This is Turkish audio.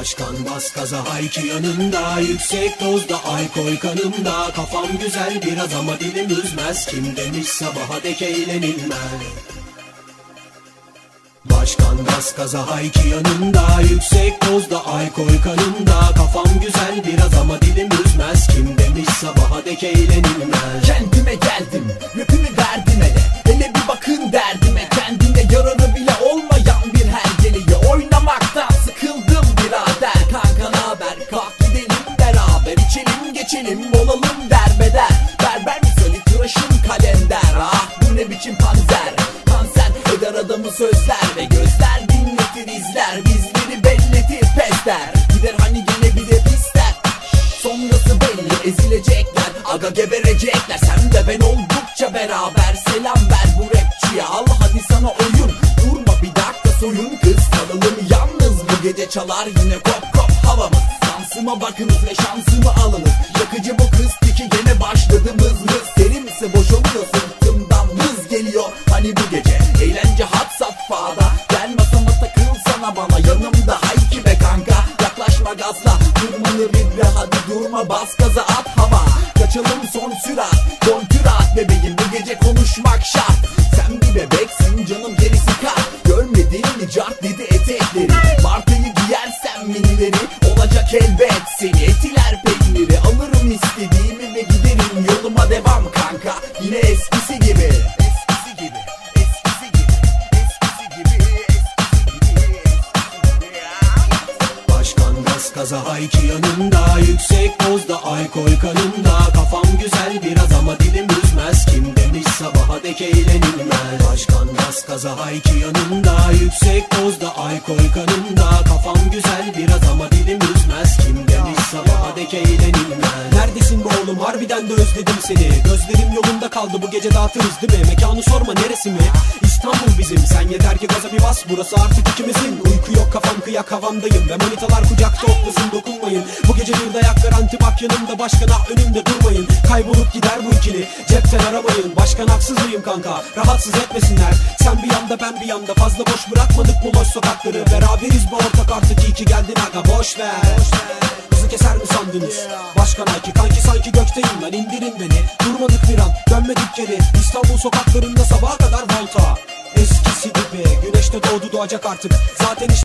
Başkan bas gaza hayki yanında. Yüksek dozda alkol kanımda. Kafam güzel biraz ama dilim üzmez. Kim demiş sabaha dek eğlenilmez? Başkan gaz kaza hayki yanında. Yüksek dozda alkol kanımda. Kafam güzel biraz ama olalım derbeder Berber mi söyle tıraşım kalender? Ah bu ne biçim panzer? Kanser eder adamı sözler ve gözler dinletir izler. Bizleri belletir pesler Gider hani gene bir de pisler Sonrası belli ezilecekler. Aga geberecekler. Sen de ben oldukça beraber. Selam ver bu rapçiye. Al hadi sana oyun. Durma bir dakika soyun. Kız kalalım yalnız. Bu gece çalar yine kop kop havamız Şansıma bakınız ve şansımı alınız. Yakıcı bu kız tiki gene başladı mız mız. Terimse boşalıyor sırtımdan mız geliyor. Hani bu gece eğlence hat safhada. Gel masama takıl sana bana. Yanımda Hayki be kanka. Yaklaşma gazla. Durmanı bir ve hadi durma. Bas gaza at hava. Kaçalım son sürat. Kontür at bebeğim. Bu gece konuşmak şart. Sen bir bebeksin canım Olacak elbet. Seni etiler peyniri Alırım istediğimi ve giderim yoluma devam kanka. Yine eskisi gibi. Başkan gaz kaza hayki yanında Yüksek dozda alkol kanımda. Kafam güzel biraz ama dilim üzmez. Kim demiş sabaha dek eğlenilmez? Başkan gaz kaza hayki yanında Yüksek dozda alkol kanımda Oğlum harbiden de özledim seni. Gözlerim yolunda kaldı bu gece dağıtırız değil mi? Mekanı sorma neresi mi? İstanbul bizim. Sen yeter ki gaza bir bas Burası artık ikimizin. Uyku yok kafam kıyak havamdayım Ve manitalar kucakta oklasın dokunmayın. Bu gece bir dayak garanti bak yanımda Başkan ah önümde durmayın. Kaybolup gider bu ikili Cepten aramayın. Başkan haksız mıyım kanka Rahatsız etmesinler. Sen bir yanda ben bir yanda Fazla boş bırakmadık bu loş sokakları. Beraberiz bu ortak artık iyi ki geldin aga boş ver Hızı keser mi sandınız? Başkan Ayki kanki sanki gökteyim lan indirin beni. Durmadık bir an dönmedik geri. İstanbul sokaklarında sabaha kadar volta. Eskisi gibi güneşte doğdu doğacak artık. Zaten işte